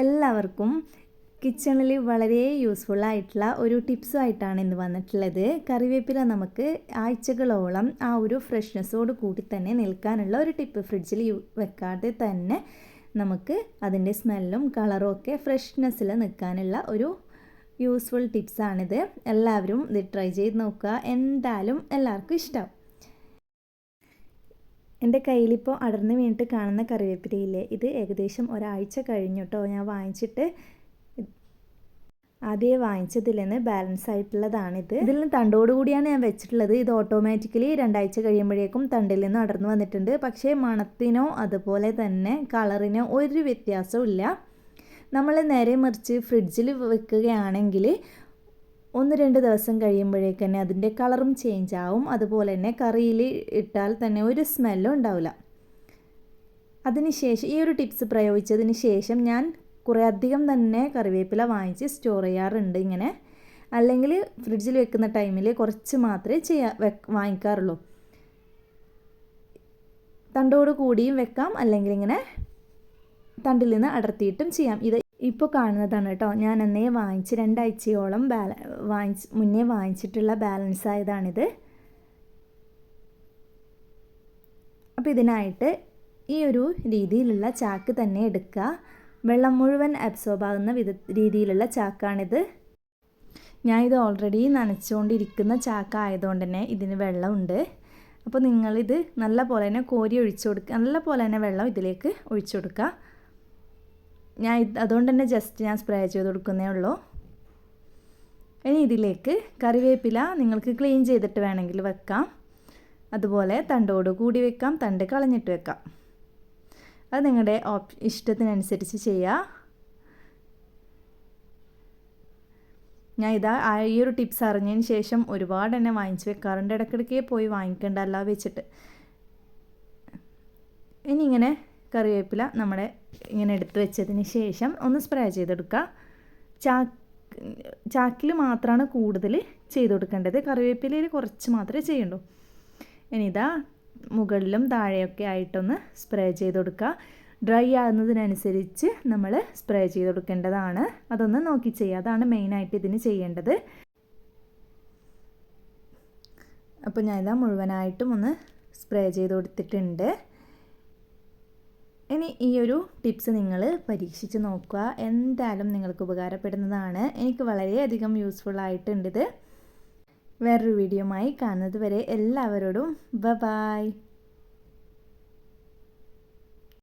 എല്ലാവർക്കും കിച്ചണിൽ വളരെ യൂസ്ഫുൾ ആയിട്ടുള്ള ഒരു ടിപ്സുമായിട്ടാണ് ഇന്ന് വന്നിട്ടുള്ളത്. കറിവേപ്പില നമുക്ക് ആഴ്ചകളോളം ആ ഒരു ഫ്രഷ്നെസ്സോട് കൂടി തന്നെ നിൽക്കാനുള്ള ഒരു ടിപ്പ് ഫ്രിഡ്ജിൽ വെക്കാതെ തന്നെ നമുക്ക് അതിന്റെ സ്മെല്ലും കളറും ഒക്കെ ഫ്രഷ്നെസ്സിൽ നിൽക്കാനുള്ള ഒരു യൂസ്ഫുൾ ടിപ്സാണിത് എല്ലാവരും ഇത് ട്രൈ ചെയ്ത് നോക്കുക. എന്തായാലും എല്ലാവർക്കും ഇഷ്ടം. എന്റെ കയ്യിലിപ്പോൾ അടർന്ന് വീണിട്ട് കാണുന്ന കറിവേപ്പിലയില്ലേ? ഇത് ഏകദേശം ഒരാഴ്ച കഴിഞ്ഞു കേട്ടോ ഞാൻ വാങ്ങിച്ചിട്ട് ആദ്യമേ വാങ്ങിച്ചതിൽ നിന്ന് ബാലൻസ് ആയിട്ടുള്ളതാണിത്. ഇതിൽ നിന്ന് തണ്ടോട് കൂടിയാണ് ഞാൻ വെച്ചിട്ടുള്ളത്. ഇത് ഓട്ടോമാറ്റിക്കലി രണ്ടാഴ്ച കഴിയുമ്പോഴേക്കും തണ്ടിൽ നിന്ന് അടർന്നു വന്നിട്ടുണ്ട്. പക്ഷേ മണത്തിനോ അതുപോലെ തന്നെ കളറിനോ ഒരു വ്യത്യാസവും ഇല്ല നമ്മൾ നേരെ മറിച്ച് ഫ്രിഡ്ജിൽ വെക്കുകയാണെങ്കിൽ ഒന്ന് രണ്ട് ദിവസം കഴിയുമ്പോഴേക്ക് തന്നെ അതിന്റെ കളറും ചേഞ്ച് ആവും. അതുപോലെ തന്നെ കറിയിൽ ഇട്ടാൽ തന്നെ ഒരു സ്മെല്ലും ഉണ്ടാവില്ല. അതിനുശേഷം ഈ ഒരു ടിപ്സ് പ്രയോഗിച്ചതിന് ശേഷം ഞാൻ കുറേ അധികം തന്നെ കറിവേപ്പില വാങ്ങിച്ച് സ്റ്റോർ ചെയ്യാറുണ്ട് ഇങ്ങനെ. അല്ലെങ്കിൽ ഫ്രിഡ്ജിൽ വെക്കുന്ന ടൈമിൽ കുറച്ച് മാത്രമേ ചെയ്യാ വാങ്ങിക്കാറുള്ളൂ. തണ്ടോട് കൂടിയും വെക്കാം. അല്ലെങ്കിൽ ഇങ്ങനെ തണ്ടിൽ നിന്ന് അടർത്തിയിട്ടും ചെയ്യാം. ഇത് ഇപ്പോൾ കാണുന്നതാണ് കേട്ടോ ഞാൻ അന്നേ വാങ്ങിച്ച് രണ്ടാഴ്ചയോളം ബാല വാങ്ങിച്ച് മുന്നേ വാങ്ങിച്ചിട്ടുള്ള ബാലൻസ് ആയതാണിത്. അപ്പോൾ ഇതിനായിട്ട് ഈ ഒരു രീതിയിലുള്ള ചാക്ക് തന്നെ എടുക്കുക. വെള്ളം മുഴുവൻ അബ്സോർബ് ആകുന്ന വിധ രീതിയിലുള്ള ചാക്കാണിത്. ഞാൻ ഇത് ഓൾറെഡി നനച്ചുകൊണ്ടിരിക്കുന്ന ചാക്ക് ആയതുകൊണ്ട് തന്നെ ഇതിന് വെള്ളമുണ്ട്. അപ്പോൾ നിങ്ങളിത് നല്ല പോലെ തന്നെ കോരി ഒഴിച്ചു കൊടുക്കുക നല്ല പോലെ തന്നെ വെള്ളം ഇതിലേക്ക് ഒഴിച്ചു കൊടുക്കുക ഞാൻ അതുകൊണ്ട് തന്നെ ജസ്റ്റ് ഞാൻ സ്പ്രേ ചെയ്ത് കൊടുക്കുന്നേ ഉള്ളൂ. ഇനി ഇതിലേക്ക് കറിവേപ്പില നിങ്ങൾക്ക് ക്ലീൻ ചെയ്തിട്ട് വേണമെങ്കിൽ വെക്കാം. അതുപോലെ തണ്ടോട് കൂടി വെക്കാം തണ്ട് കളഞ്ഞിട്ട് വെക്കാം. അത് നിങ്ങളുടെ ഓപ് ഇഷ്ടത്തിനനുസരിച്ച് ചെയ്യുക ഞാൻ ഇതാ ഈ ഒരു ടിപ്സ് അറിഞ്ഞതിന് ശേഷം ഒരുപാട് എന്നെ വാങ്ങിച്ച് വെക്കാറുണ്ട്. ഇടയ്ക്കിടയ്ക്ക് പോയി വാങ്ങിക്കേണ്ടല്ല വെച്ചിട്ട്. ഇനി ഇങ്ങനെ കറിവേപ്പില നമ്മുടെ ഇങ്ങനെ എടുത്ത് വെച്ചതിന് ശേഷം ഒന്ന് സ്പ്രേ ചെയ്തെടുക്കുക. ചാക്ക് ചാക്കിൽ മാത്രമാണ് കൂടുതൽ ചെയ്ത് കൊടുക്കേണ്ടത്. കറിവേപ്പിലയിൽ കുറച്ച് മാത്രമേ ചെയ്യണ്ടൂ ഇനി ഇതാ മുകളിലും താഴെയൊക്കെ ആയിട്ടൊന്ന് സ്പ്രേ ചെയ്ത് കൊടുക്കുക. ഡ്രൈ ആകുന്നതിനനുസരിച്ച് നമ്മൾ സ്പ്രേ ചെയ്ത് കൊടുക്കേണ്ടതാണ്. അതൊന്ന് നോക്കി ചെയ്യുക. അതാണ് മെയിനായിട്ട് ഇതിന് ചെയ്യേണ്ടത്. അപ്പോൾ ഞാനിതാ മുഴുവനായിട്ടും ഒന്ന് സ്പ്രേ ചെയ്ത് കൊടുത്തിട്ടുണ്ട്. ഇനി ഈ ഒരു ടിപ്സ് നിങ്ങൾ പരീക്ഷിച്ച് നോക്കുക. എന്തായാലും നിങ്ങൾക്ക് ഉപകാരപ്പെടുന്നതാണ്. എനിക്ക് വളരെയധികം യൂസ്ഫുൾ ആയിട്ടുണ്ട് ഇത്. വേറൊരു വീഡിയോയുമായി കാണുന്നത് വരെ എല്ലാവരോടും ബ ബായ്